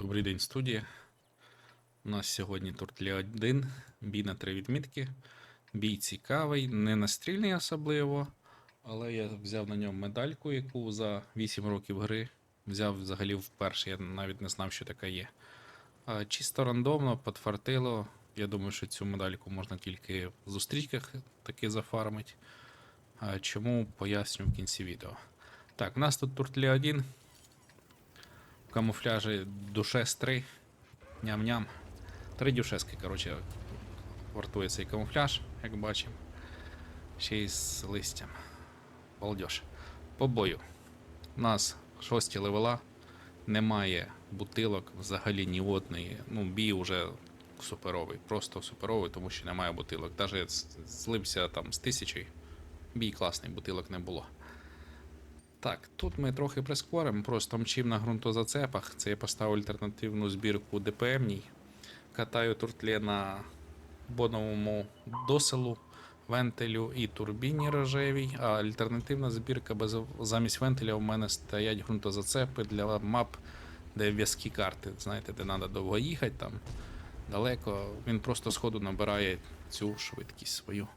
Добрий день, студія. У нас сьогодні туртлі 1, бій на три відмітки. Бій цікавий, не настрільний особливо, але я взяв на ньому медальку, яку за 8 років гри взяв взагалі вперше. Я навіть не знав, що така є. Чисто рандомно, подфартило. Я думаю, що цю медальку можна тільки в зустрічках таки зафармити. Чому поясню в кінці відео. Так, у нас тут туртлі 1. В камуфляжі душес 3. Ням-ням. Три дюшески, коротше, вартує цей камуфляж, як бачимо. Ще й з листям. Балдеж. По бою. У нас шості левела. Немає бутилок взагалі ні. Ну, бій уже суперовий. Просто суперовий, тому що немає бутилок. Навіть злився там з тисячі. Бій класний, бутилок не було. Так, тут ми трохи прискоримо, просто мчим на ґрунтозацепах. Це я поставив альтернативну збірку ДПМній. Катаю туртлі на боновому доселу, вентилю і турбіні рожевій, а альтернативна збірка без, замість вентиля у мене стоять ґрунтозацепи для мап, де в'язкі карти. Знаєте, де треба довго їхати там далеко. Він просто сходу набирає цю швидкість свою.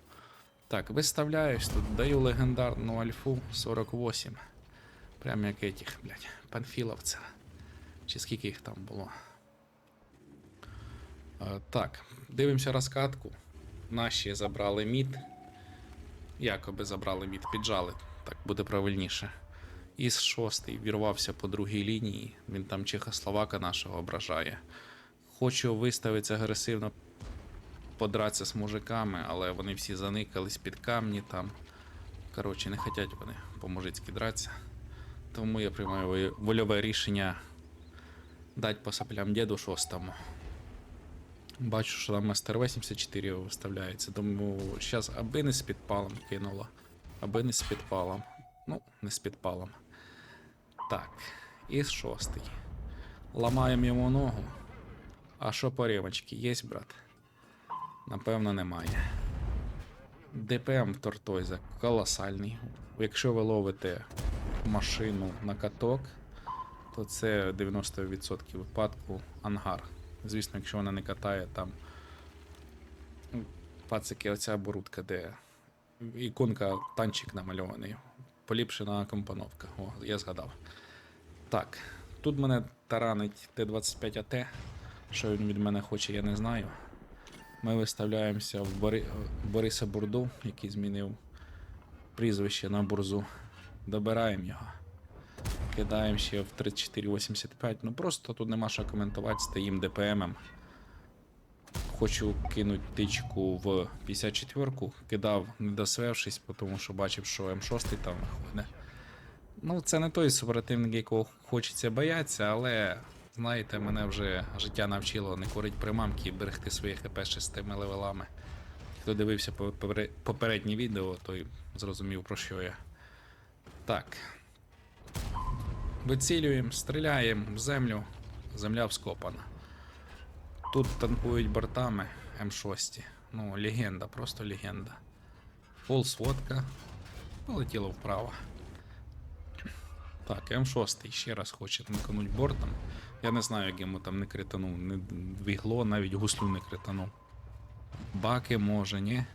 Так, виставляюсь тут, даю легендарну альфу 48. Прям як этих, блядь, панфіловця. Чи скільки їх там було. Е, так, дивимося розкатку. Наші забрали мід. Якоби забрали мід, піджали, так буде правильніше. Із шостий вірвався по другій лінії. Він там Чехословака нашого ображає. Хочу виставитися агресивно подратися з мужиками, але вони всі заникались під камні там. Коротше, не хочуть вони по-мужицьки дратися. Тому я приймаю вольове рішення дати по соплям діду шостому. Бачу, що там СТР-84 виставляється, тому зараз аби не з підпалом кинуло. Аби не з підпалом. Ну, не з підпалом. Так, і шостий. Ламаємо йому ногу. А що по ремочки, є, брат? Напевно, немає. ДПМ Тортойза колосальний. Якщо ви ловите машину на каток, то це 90% випадку ангар. Звісно, якщо вона не катає там. ну, Пацики, оця оборудка, де іконка танчик намальований. Поліпшена компоновка. О, я згадав. Так, тут мене таранить Т-25АТ. Що він від мене хоче, я не знаю. Ми виставляємося в Бори... Бориса Бурду, який змінив прізвище на бурзу. Добираємо його. Кидаємо ще в 3485. Ну просто тут нема що коментувати, стоїм ДПМом. Хочу кинути тичку в 54-ку. Кидав, не досвевшись, тому що бачив, що М6 там виходить. Ну, це не той супротивник, якого хочеться боятися, але знаєте, мене вже життя навчило не курити примамки і берегти свої хп шестими левелами. Хто дивився попер- попереднє відео, той зрозумів про що я. Так. Вицілюємо, стріляємо в землю, земля вскопана. Тут танкують бортами М6. Ну, легенда, просто легенда. Фул сводка. Полетіло вправо. Так, М6 ще раз хоче танкануть бортом. Я не знаю, як йому там не кританув, не двігло, навіть гуслю не кританув. Баки може, ні.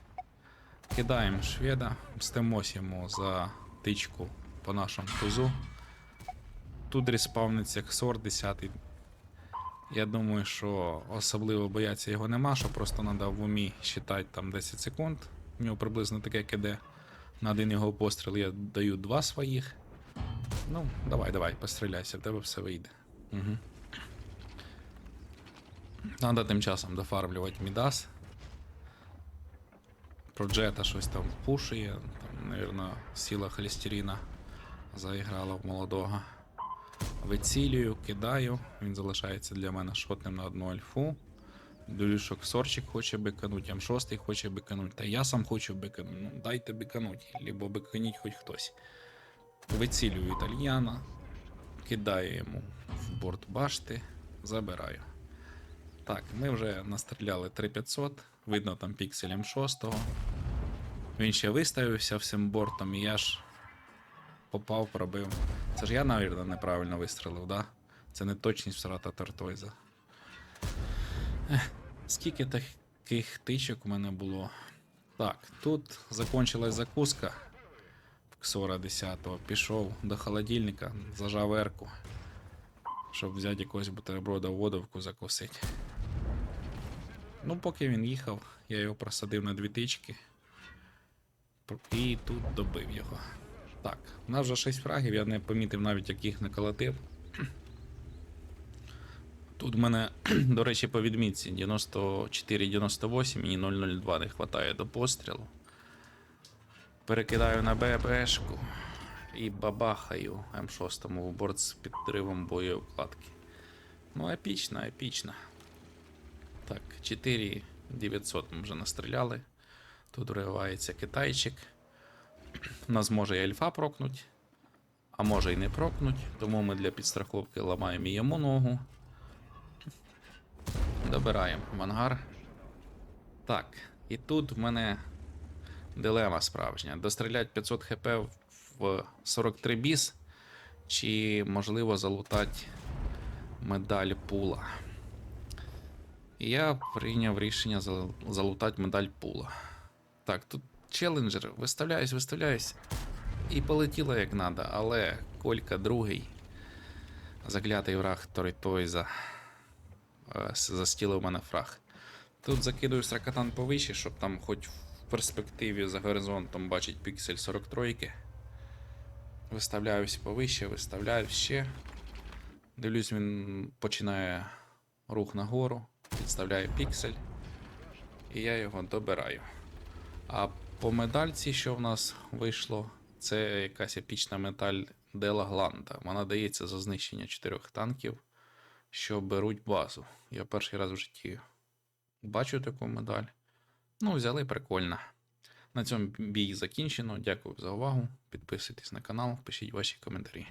Кидаємо шведа, мстимось йому за тичку по нашому тузу. Тут респавниться Ксор 10. Я думаю, що особливо бояться його нема, що просто треба в умі считати там 10 секунд. У нього приблизно таке киде. На один його постріл я даю два своїх. Ну, давай, давай, постріляйся, в тебе все вийде. Угу. Надо тим часом дофармлювати Мідас. Про щось там пушує. Там, мабуть, сила холестерина заіграла в молодого. Вицілюю, кидаю. Він залишається для мене шотним на одну альфу. Дивлюсь, що Ксорчик хоче бикануть, М6 хоче бикануть. Та я сам хочу бикануть. Ну, дайте бикануть, либо биканіть хоч хтось. Вицілюю італьяна, кидаю йому в борт башти, забираю. Так, ми вже настріляли 3500, видно там пікселем 6. Він ще виставився всім бортом, і я ж попав, пробив. Це ж я, навірно, неправильно вистрелив, да? Це не точність всрата Тортойза. Ех, Скільки таких тичок у мене було? Так, тут закончилась закуска. Ксора 10-го. Пішов до холодильника, зажав ерку, щоб взяти якогось бутерброда водовку закусити. Ну, поки він їхав, я його просадив на дві тички. І тут добив його. Так, у нас вже 6 фрагів, я не помітив навіть, як їх наколотив. Тут в мене, до речі, по відмітці 94-98, мені 002 не вистачає до пострілу. Перекидаю на ББшку і бабахаю М6 в борт з підривом боєукладки. Ну, епічна, епічна. Так, 4900 ми вже настріляли. Тут вривається китайчик. У Нас може і альфа прокнуть, а може і не прокнуть, тому ми для підстраховки ламаємо і йому ногу. Добираємо в ангар. Так, і тут в мене дилема справжня. Достріляти 500 хп в 43 біс, чи можливо залутати медаль пула. Я прийняв рішення залутати медаль пула. Так, тут челенджер, виставляюсь, виставляюсь. І полетіло як надо, але Колька другий. Заклятий враг Торитойза. е, Застілив мене фраг. Тут закидую сракатан повище, щоб там хоч в перспективі за горизонтом бачить піксель 43. Виставляюсь повище, виставляюсь ще. Дивлюсь, він починає рух нагору, підставляє піксель. І я його добираю. А по медальці, що в нас вийшло, це якась епічна медаль Дела Гланда. Вона дається за знищення чотирьох танків, що беруть базу. Я перший раз в житті бачу таку медаль. Ну, взяли прикольно. На цьому бій закінчено. Дякую за увагу. Підписуйтесь на канал, пишіть ваші коментарі.